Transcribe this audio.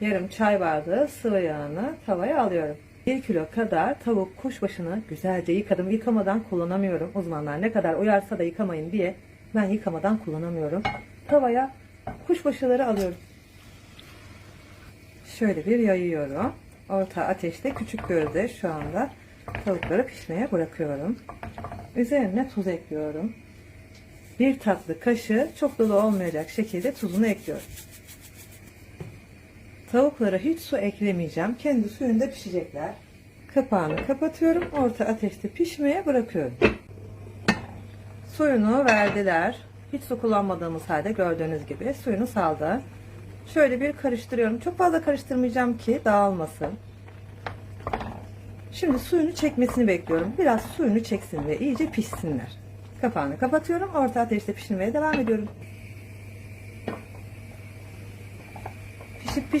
yarım çay bardağı sıvı yağını tavaya alıyorum. 1 kilo kadar tavuk kuşbaşını güzelce yıkadım. Yıkamadan kullanamıyorum. Uzmanlar ne kadar uyarsa da yıkamayın diye ben yıkamadan kullanamıyorum. Tavaya kuşbaşıları alıyorum. Şöyle bir yayıyorum. Orta ateşte küçük gözde şu anda tavukları pişmeye bırakıyorum. Üzerine tuz ekliyorum. Bir tatlı kaşığı çok dolu olmayacak şekilde tuzunu ekliyorum. Tavuklara hiç su eklemeyeceğim. Kendi suyunda pişecekler. Kapağını kapatıyorum. Orta ateşte pişmeye bırakıyorum. Suyunu verdiler. Hiç su kullanmadığımız halde gördüğünüz gibi suyunu saldı. Şöyle bir karıştırıyorum. Çok fazla karıştırmayacağım ki dağılmasın. Şimdi suyunu çekmesini bekliyorum. Biraz suyunu çeksin ve iyice pişsinler. Kapağını kapatıyorum. Orta ateşte pişirmeye devam ediyorum. Pişip piş